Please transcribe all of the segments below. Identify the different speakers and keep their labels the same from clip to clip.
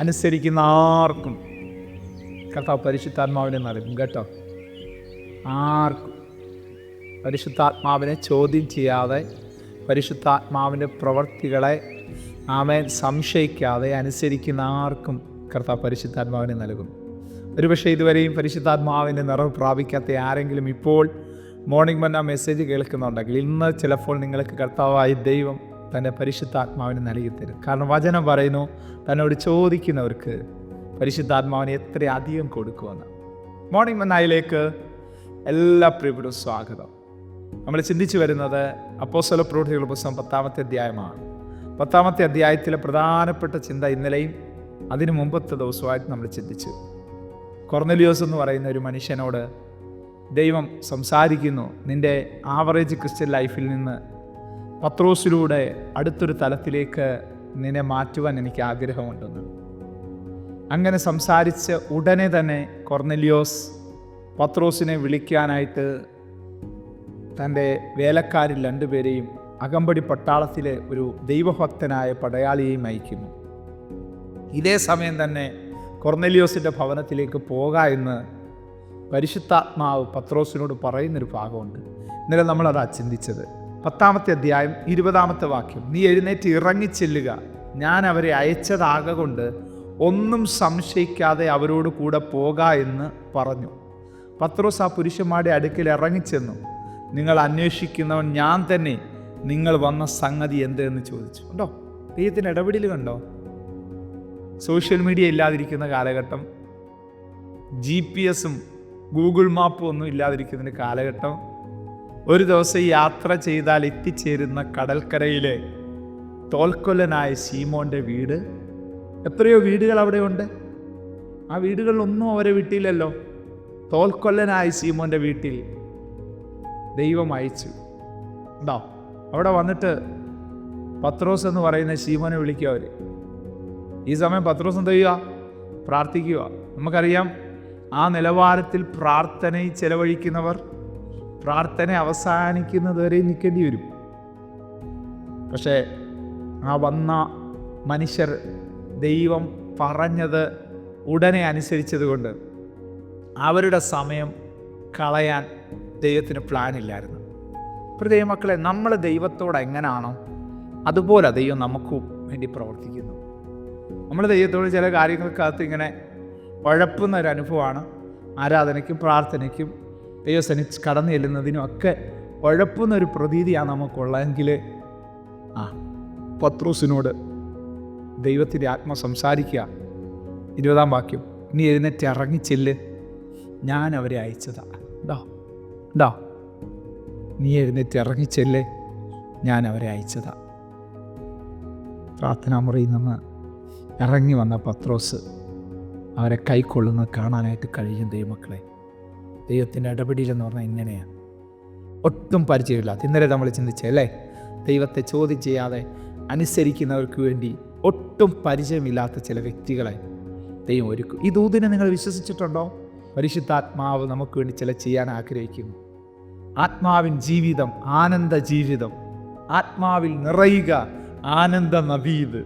Speaker 1: അനുസരിക്കുന്ന ആർക്കും കർത്താവ് പരിശുദ്ധാത്മാവിനെ നൽകും കേട്ടോ. ആർക്കും പരിശുദ്ധാത്മാവിനെ ചോദ്യം ചെയ്യാതെ പരിശുദ്ധാത്മാവിന്റെ പ്രവർത്തികളെ ആമേൻ സംശയിക്കാതെ അനുസരിക്കുന്ന ആർക്കും കർത്താവ് പരിശുദ്ധാത്മാവിനെ നൽകും. ഒരുപക്ഷെ ഇതുവരെയും പരിശുദ്ധാത്മാവിന്റെ നിറവ് പ്രാപിക്കാത്ത ആരെങ്കിലും ഇപ്പോൾ മോർണിംഗ് മന്ന മെസ്സേജ് കേൾക്കുന്നുണ്ടെങ്കിൽ ഇന്ന് ചിലപ്പോൾ നിങ്ങൾക്ക് കർത്താവായ ദൈവം തന്റെ പരിശുദ്ധാത്മാവിന് നൽകി തരും കാരണം വചനം പറയുന്നു തന്നോട് ചോദിക്കുന്നവർക്ക് പരിശുദ്ധാത്മാവിനെ എത്ര അധികം കൊടുക്കുമെന്ന്. മോർണിംഗ് മന്നായിലേക്ക് എല്ലാ പ്രിയപ്പെടും സ്വാഗതം. നമ്മൾ ചിന്തിച്ചു വരുന്നത് അപ്പോസ്തല പ്രവൃത്തികളുടെ പുസ്തകം പത്താമത്തെ അധ്യായമാണ്. പത്താമത്തെ അധ്യായത്തിലെ പ്രധാനപ്പെട്ട ചിന്ത ഇന്നലെയും അതിനു മുമ്പത്തെ ദിവസമായിട്ട് നമ്മൾ ചിന്തിച്ചു. കൊർന്നലിയോസ് എന്ന് പറയുന്ന ഒരു മനുഷ്യനോട് ദൈവം സംസാരിക്കുന്നു നിന്റെ ആവറേജ് ക്രിസ്ത്യൻ ലൈഫിൽ നിന്ന് പത്രോസിലൂടെ അടുത്തൊരു തലത്തിലേക്ക് നിന്നെ മാറ്റുവാൻ എനിക്ക് ആഗ്രഹമുണ്ടെന്ന്. അങ്ങനെ സംസാരിച്ച് ഉടനെ തന്നെ കൊർനെലിയോസ് പത്രോസിനെ വിളിക്കാനായിട്ട് തന്റെ വേലക്കാരിൽ രണ്ടുപേരെയും അകമ്പടി പട്ടാളത്തിലെ ഒരു ദൈവഭക്തനായ പടയാളിയെയും അയക്കുന്നു. ഇതേ സമയം തന്നെ കൊർനെലിയോസിന്റെ ഭവനത്തിലേക്ക് പോക എന്ന് പരിശുദ്ധാത്മാവ് പത്രോസിനോട് പറയുന്നൊരു ഭാഗമുണ്ട്. ഇന്നലെ നമ്മളതാ ചിന്തിച്ചത് പത്താമത്തെ അധ്യായം ഇരുപതാമത്തെ വാക്യം. നീ എഴുന്നേറ്റ് ഇറങ്ങിച്ചെല്ലുക. ഞാൻ അവരെ അയച്ചതാകൊണ്ട് ഒന്നും സംശയിക്കാതെ അവരോട് കൂടെ പോക എന്ന് പറഞ്ഞു. പത്രോസ് ആ പുരുഷന്മാരുടെ അടുക്കൽ ഇറങ്ങിച്ചെന്നു. നിങ്ങൾ അന്വേഷിക്കുന്നവൻ ഞാൻ തന്നെ. നിങ്ങൾ വന്ന സംഗതി എന്ത് എന്ന് ചോദിച്ചു. കണ്ടോ? ദൈവത്തിന്റെ ഇടപെടൽ കണ്ടോ? സോഷ്യൽ മീഡിയ ഇല്ലാതിരിക്കുന്ന കാലഘട്ടം ജി പി എസും ഗൂഗിൾ മാപ്പും ഒന്നും ഇല്ലാതിരിക്കുന്നതിന്റെ കാലഘട്ടം ഒരു ദിവസം യാത്ര ചെയ്താൽ എത്തിച്ചേരുന്ന കടൽക്കരയിലെ തോൽക്കൊല്ലനായ സീമോന്റെ വീട്. എത്രയോ വീടുകൾ അവിടെയുണ്ട് ആ വീടുകളിലൊന്നും അവരെ വിട്ടില്ലല്ലോ. തോൽക്കൊല്ലനായ സീമോന്റെ വീട്ടിൽ ദൈവം അയച്ചു. ഉണ്ടോ അവിടെ വന്നിട്ട് പത്രോസ് എന്ന് പറയുന്ന ശീമോനെ വിളിക്കുക അവർ ഈ സമയം പത്രോസ് എന്ത് ചെയ്യുക? പ്രാർത്ഥിക്കുക. നമുക്കറിയാം ആ നിലവാരത്തിൽ പ്രാർത്ഥനയിൽ ചെലവഴിക്കുന്നവർ പ്രാർത്ഥന അവസാനിക്കുന്നത് വരെ നിൽക്കേണ്ടി വരും. പക്ഷേ ആ വന്ന മനുഷ്യർ ദൈവം പറഞ്ഞത് ഉടനെ അനുസരിച്ചതുകൊണ്ട് അവരുടെ സമയം കളയാൻ ദൈവത്തിന് പ്ലാൻ ഇല്ലായിരുന്നു ഇപ്പോൾ ദൈവമക്കളെ നമ്മൾ ദൈവത്തോട് എങ്ങനെയാണോ അതുപോലെ ദൈവം നമുക്കും വേണ്ടി പ്രവർത്തിക്കുന്നു. നമ്മൾ ദൈവത്തോട് ചില കാര്യങ്ങൾക്കകത്ത് ഇങ്ങനെ ഉഴപ്പുന്ന ഒരു അനുഭവമാണ്. ആരാധനയ്ക്കും പ്രാർത്ഥനയ്ക്കും ദൈവസനി കടന്നു ചെല്ലുന്നതിനും ഒക്കെ ഉഴപ്പുന്ന ഒരു പ്രതീതിയാണ് നമുക്കുള്ളതെങ്കിൽ ആ പത്രോസിനോട് ദൈവത്തിന്റെ ആത്മ സംസാരിക്കുക. ഇരുപതാം വാക്യം. നീ എഴുന്നേറ്റ് ഇറങ്ങിച്ചെല്ല് ഞാൻ അവരെ അയച്ചതാ. ഉണ്ടോ ഉണ്ടോ നീ എഴുന്നേറ്റ് ഇറങ്ങിച്ചെല്ലേ ഞാൻ അവരെ അയച്ചതാ. പ്രാർത്ഥനാ മുറിയിൽ നിന്ന് ഇറങ്ങി വന്ന പത്രോസ് അവരെ കൈക്കൊള്ളുന്നത് കാണാനായിട്ട് കഴിയും ദൈവമക്കളെ. ദൈവത്തിന്റെ ഇടപെടലെന്ന് പറഞ്ഞാൽ ഇങ്ങനെയാണ്. ഒട്ടും പരിചയമില്ലാത്ത ഇന്നലെ നമ്മൾ ചിന്തിച്ചല്ലേ ദൈവത്തെ ചോദ്യം ചെയ്യാതെ അനുസരിക്കുന്നവർക്ക് വേണ്ടി ഒട്ടും പരിചയമില്ലാത്ത ചില വ്യക്തികളെ ദൈവം ഒരുക്കും. ഈ ദൂതിനെ നിങ്ങൾ വിശ്വസിച്ചിട്ടുണ്ടോ? പരിശുദ്ധാത്മാവ് നമുക്ക് വേണ്ടി ചില ചെയ്യാൻ ആഗ്രഹിക്കുന്നു. ആത്മാവിൻ ജീവിതം ആനന്ദ ജീവിതം. ആത്മാവിൽ നിറയുക ആനന്ദ നവീത്.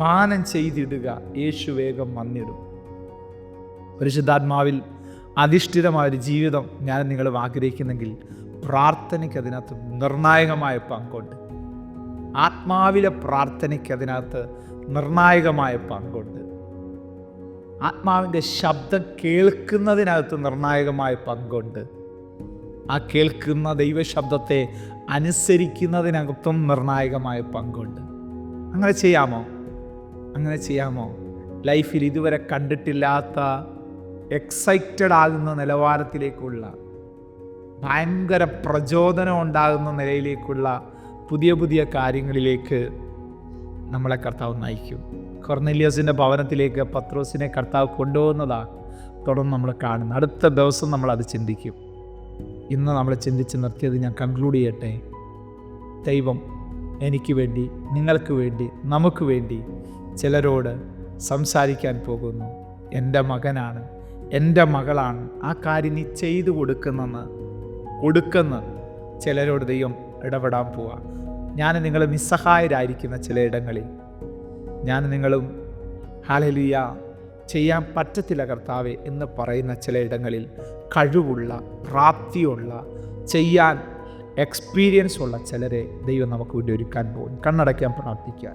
Speaker 1: പാനം ചെയ്തിടുക യേശു വേഗം വന്നിടും. പരിശുദ്ധാത്മാവിൽ അധിഷ്ഠിതമായ ഒരു ജീവിതം ഞാൻ നിങ്ങളും ആഗ്രഹിക്കുന്നെങ്കിൽ പ്രാർത്ഥനയ്ക്ക് അതിനകത്ത് നിർണായകമായ പങ്കുണ്ട്. ആത്മാവിലെ പ്രാർത്ഥനയ്ക്ക് അതിനകത്ത് നിർണായകമായ പങ്കുണ്ട്. ആത്മാവിന്റെ ശബ്ദം കേൾക്കുന്നതിനകത്ത് നിർണായകമായ പങ്കുണ്ട്. ആ കേൾക്കുന്ന ദൈവശബ്ദത്തെ അനുസരിക്കുന്നതിനകത്തും നിർണായകമായ പങ്കുണ്ട്. അങ്ങനെ ചെയ്യാമോ? അങ്ങനെ ചെയ്യാമോ? ലൈഫിൽ ഇതുവരെ കണ്ടിട്ടില്ലാത്ത എക്സൈറ്റഡ് ആകുന്ന നിലവാരത്തിലേക്കുള്ള ഭയങ്കര പ്രചോദനം ഉണ്ടാകുന്ന നിലയിലേക്കുള്ള പുതിയ പുതിയ കാര്യങ്ങളിലേക്ക് നമ്മളെ കർത്താവ് നയിക്കും. കൊർനെലിയസിന്റെ ഭവനത്തിലേക്ക് പത്രോസിനെ കർത്താവ് കൊണ്ടുപോകുന്നതാണ് തുടർന്ന് നമ്മൾ കാണുന്നത്. അടുത്ത ദിവസം നമ്മൾ അത് ചിന്തിക്കും. ഇന്ന് നമ്മൾ ചിന്തിച്ച് നിർത്തിയത് ഞാൻ കൺക്ലൂഡ് ചെയ്യട്ടെ. ദൈവം എനിക്ക് വേണ്ടി നിങ്ങൾക്ക് വേണ്ടി നമുക്ക് വേണ്ടി ചിലരോട് സംസാരിക്കാൻ പോകുന്നു. എന്റെ മകനാണ് എന്റെ മകളാണ് ആ കാര്യം നീ ചെയ്തു കൊടുക്കുന്നെന്ന്. കൊടുക്കുന്ന ചിലരോട് ദൈവം ഇടപെടാൻ പോവുക ഞാൻ നിങ്ങൾ നിസ്സഹായരായിരിക്കുന്ന ചിലയിടങ്ങളിൽ ഞാൻ നിങ്ങളും ഹാലലിയ ചെയ്യാൻ പറ്റത്തില്ല കർത്താവെ എന്ന് പറയുന്ന ചിലയിടങ്ങളിൽ കഴിവുള്ള പ്രാപ്തിയുള്ള ചെയ്യാൻ എക്സ്പീരിയൻസ് ഉള്ള ചിലരെ ദൈവം നമുക്ക് വേണ്ടി ഒരുക്കാൻ പോകും. കണ്ണടയ്ക്കാൻ പ്രാർത്ഥിക്കാൻ.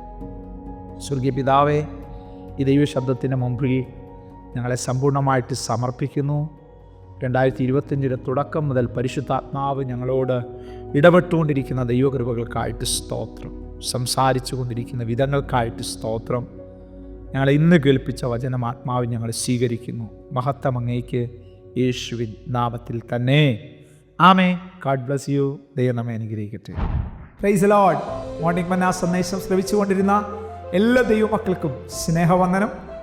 Speaker 1: സ്വർഗീയ പിതാവേ ഈ ദൈവശബ്ദത്തിന്റെ മുമ്പിൽ ഞങ്ങളെ സമ്പൂർണമായിട്ട് സമർപ്പിക്കുന്നു. രണ്ടായിരത്തി ഇരുപത്തഞ്ചിന്റെ തുടക്കം മുതൽ പരിശുദ്ധാത്മാവ് ഞങ്ങളോട് ഇടപെട്ടുകൊണ്ടിരിക്കുന്ന ദൈവകൃപകൾക്കായിട്ട് സ്തോത്രം. സംസാരിച്ചു കൊണ്ടിരിക്കുന്ന വിധങ്ങൾക്കായിട്ട് സ്തോത്രം. ഞങ്ങളെ ഇന്ന് കേൾപ്പിച്ച വചനം ആത്മാവ് ഞങ്ങൾ സ്വീകരിക്കുന്നു. മഹത്വം അങ്ങേക്ക് യേശുവിൻ നാമത്തിൽ തന്നെ. ആമേ ഗാഡ് ബ്ലസ് യു ദൈവം നമ്മെ അനുഗ്രഹിക്കട്ടെ. പ്രൈസ് ലോഡ് മോർണിംഗ് മന്ന സന്ദേശം ശ്രവിച്ചുകൊണ്ടിരുന്ന എല്ലാ ദൈവമക്കൾക്കും സ്നേഹവന്ദനം.